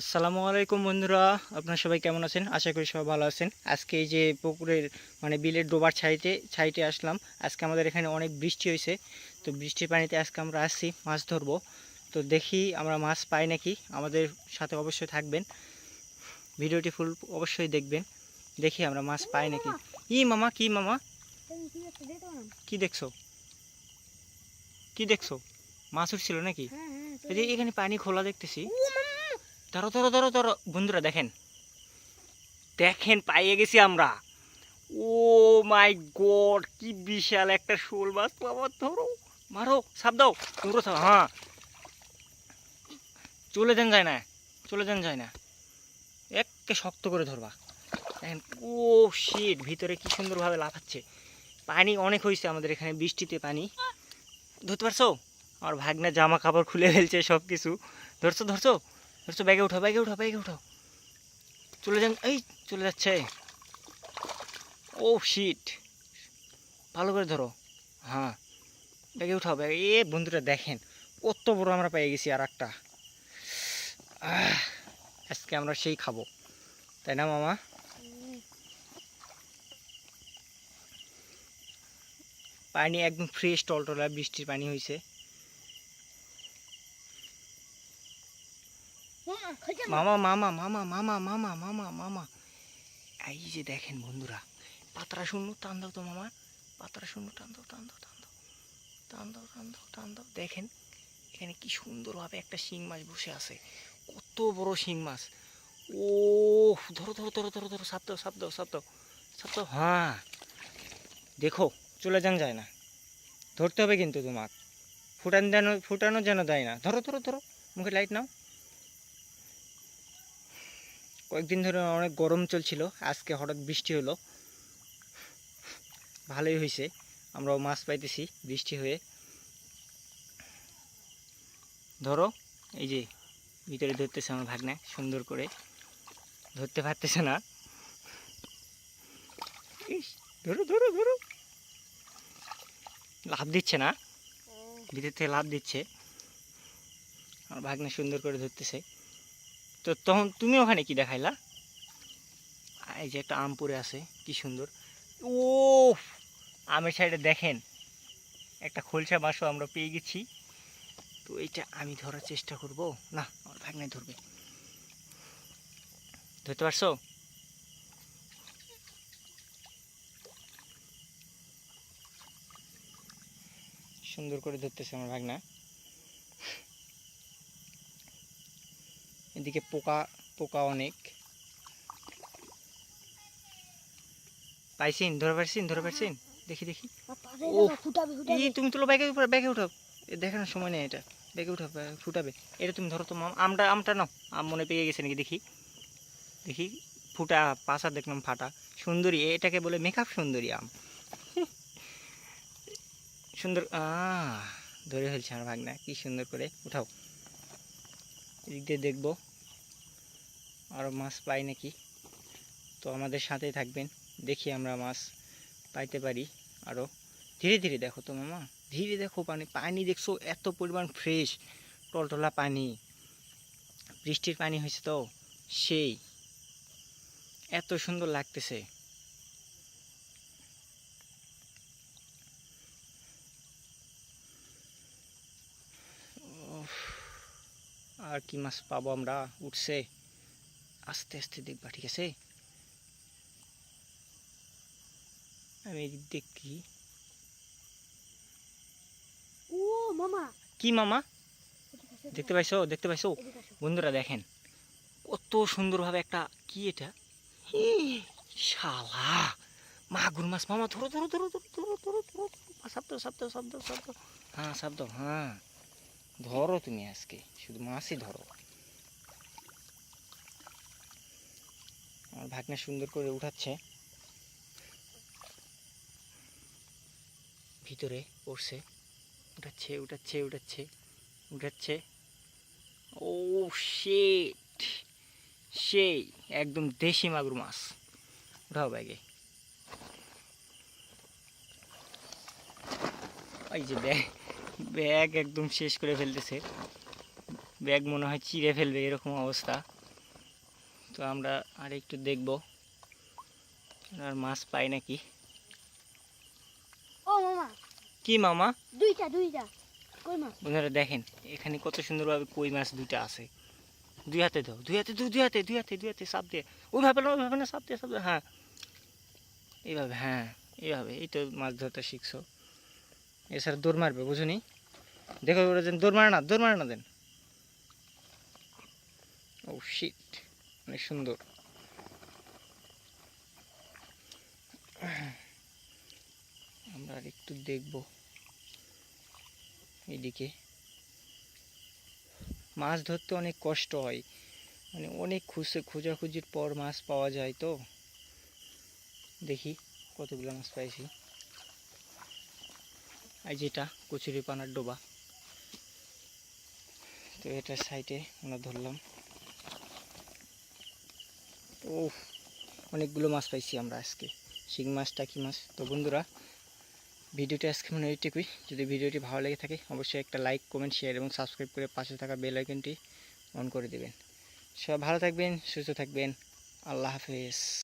আসসালামু আলাইকুম বন্ধুরা আপনারা সবাই কেমন আছেন? আশা করি সবাই ভালো আছেন। আজকে এই যে পুকুরের মানে বিলের ডোবার ছাইতে ছাইতে আসলাম। আজকে আমাদের এখানে অনেক বৃষ্টি হয়েছে। তো বৃষ্টির পানিতে আজকে আমরা আসছি মাছ ধরবো। তো দেখি আমরা মাছ পাই নাকি আমাদের সাথে অবশ্যই থাকবেন। ভিডিওটি ফুল অবশ্যই দেখবেন। দেখি আমরা মাছ পাই নাকি। ই মামা কি মামা? কি দেখছ? কি দেখছ? মাছ উঠছিল নাকি? এখানে পানি খোলা দেখতেছি। ধরো ধরো ধরো ধরো। বন্ধুরা, দেখেন। দেখেন, পাইয়ে গেছি আমরা। ও মাই গড, কি বিশাল একটা শোল মাছ। বাবা, ধরো। মারো, সাপ দাও। পুরো সাপ হ্যাঁ। চলে যান যায় না। চলে যান যায় না। একে শক্ত করে ধরবা। দেখেন, ও শিট ভিতরে কি সুন্দরভাবে লাফাচ্ছে। পানি অনেক হয়েছে আমাদের এখানে, বৃষ্টিতে পানি। ধরতে পারছ? আমার ভাগনা জামা কাপড় খুলে ফেলছে সব কিছু ধরছো ধরছো? ধরছো ব্যাগে উঠাও ব্যাগে উঠাও ব্যাগে উঠাও। চলে যান, এই চলে যাচ্ছে। ও শিট ভালো করে ধরো। হ্যাঁ ব্যাগে উঠাও, ব্যাগে। এ বন্ধুরা, দেখেন, কত বড় আমরা পেয়ে গেছি আর একটা আজকে আমরা সেই খাব। তাই না, মামা? পানি একদম ফ্রেশ টলটলা, বৃষ্টির পানি হয়েছে মামা মামা মামা মামা মামা মামা মামা। এই যে দেখেন বন্ধুরা, পাতরা শূন্য, টান দাও তো মামা। পাতরা শূন্য, টান দাও টান দাও টান দাও। টান দাও টান দাও টান দাও। দেখেন, এখানে কি সুন্দরভাবে একটা শিং মাছ বসে আছে। কত বড় শিং মাছ। ও ধরো ধরো ধরো ধরো ধরো, সাপ দাও সাপ দাও সাপ দাও সাপ দাও। হ্যাঁ দেখো, চলে যান যায় না। ধরতে হবে কিন্তু তোমার। ফুটান যেন, ফুটানো যেন দেয় না। ধরো ধরো ধরো। মুখে লাইট নাও। কয়েকদিন ধরে অনেক গরম চলছিল আজকে হঠাৎ বৃষ্টি হলো। ভালোই হয়েছে আমরাও মাছ পাইতেছি বৃষ্টি হয়ে। ধরো এই যে ভিতরে ধরতেছে আমার ভাগনা সুন্দর করে। ধরতে পারতেছে না। ধরো ধরো ধরো। লাভ দিচ্ছে না। ভিতর থেকে লাভ দিচ্ছে। আমার ভাগনা সুন্দর করে ধরতেছে। তো তখন তুমি ওখানে কি দেখাইলা? এই যে একটা আম পড়ে আছে, কি সুন্দর। ও আমের সাইডে দেখেন, একটা খোলসা মাছও আমরা পেয়ে গেছি। তো এইটা আমি ধরার চেষ্টা করব। না, আমার ভাগনাই ধরবে। ধরতে পারছ? সুন্দর করে ধরতেছে আমার ভাগনা। এদিকে পোকা পোকা অনেক। পাইছিন ধরে পারছিন ধরে পারছিন দেখি দেখি। ওহ, এই তুমি তুলো ব্যাগে উপরে ব্যাগে উঠাও। এ দেখানোর সময় নেই এটা। ব্যাগে উঠাও ফুটাবে। এটা তুমি ধরো তো আমটা আমটা নাও। আম মনে পেয়ে গেছে নাকি? দেখি। দেখি। ফুটা পাশা দেখলাম ফাটা। সুন্দরী এটাকে বলে মেকআপ সুন্দরী আম। সুন্দর আহ ধরে ফেলছে আমার ভাগনা। কি সুন্দর করে। উঠাও। এদিক দিয়ে দেখব। আরও মাছ পাই নাকি? তো আমাদের সাথেই থাকবেন। দেখি আমরা মাছ পাইতে পারি আরও ধীরে ধীরে দেখো তো মামা। ধীরে দেখো পানি পানি দেখছ এত পরিমাণ ফ্রেশ টলটলা পানি। বৃষ্টির পানি হয়েছে তো, সেই। এত সুন্দর লাগতেছে। আর কি মাছ পাবো আমরা উঠছে আস্তে আস্তে দেখবা ঠিক আছে আমি দেখি ও মামা কি মামা দেখতে পাইছো দেখতে পাইছো বন্ধুরা দেখেন কত সুন্দরভাবে একটা কি এটা শালা মাগুর মাছ মামা ধরো ধরো ধরো ধরো ধরো ধরো ধরো শব্দ শব্দ শব্দ শব্দ হ্যাঁ শব্দ হ্যাঁ ধরো তুমি আজকে, শুধু মাছই ধরো। আমার ভাগনা সুন্দর করে উঠাচ্ছে। ভিতরে পড়ছে। উঠাচ্ছে উঠাচ্ছে উঠাচ্ছে উঠাচ্ছে। ও শেট সেই, একদম দেশি মাগুর মাছ। উঠাও ব্যাগে। এই যে ব্যাগ ব্যাগ একদম শেষ করে ফেলতেছে। ব্যাগ মনে হয় চিড়ে ফেলবে এরকম অবস্থা। তো আমরা আর একটু দেখব আর মাছ পাই নাকি? ও মামা। কি মামা? দুইটা দুইটা। কই মাছ? বন্ধুরা দেখেন এখানে কত সুন্দরভাবে কই মাছ দুইটা আছে। দুই হাতে দাও দুই হাতে দুই দুই হাতে দুই হাতে দুই হাতে সাপ দিয়ে। ওইভাবে না ওইভাবে না সাপ দিয়ে সাপ হ্যাঁ। এইভাবে হ্যাঁ এইভাবে। এই তো মাছ ধরতে শিখছো। এছাড়া দৌড় মারবে বুঝুনি? দেখো, ওরা যেন দৌড় মারে না, দৌড় মারে না দেন ও শিট অনেক সুন্দর। আমরা আর একটু দেখব এদিকে। মাছ ধরতে অনেক কষ্ট হয়। মানে অনেক খুঁজে খোঁজাখুঁজির পর মাছ পাওয়া যায় তো। দেখি কতগুলো মাছ পাইছি। এই যেটা কচুরি পানার ডোবা। তো এটার সাইডে আমরা ধরলাম। ও অনেকগুলো মাছ পাইছি আমরা আজকে। শিং মাছ, টাকি মাছ। তো বন্ধুরা, ভিডিওটি আজকে মনে এইটুকুই। যদি ভিডিওটি ভালো লেগে থাকে, অবশ্যই একটা লাইক, কমেন্ট, শেয়ার এবং সাবস্ক্রাইব করে পাশে থাকা বেল আইকনটি অন করে দেবেন। সবাই ভালো থাকবেন, সুস্থ থাকবেন। আল্লাহ হাফেজ।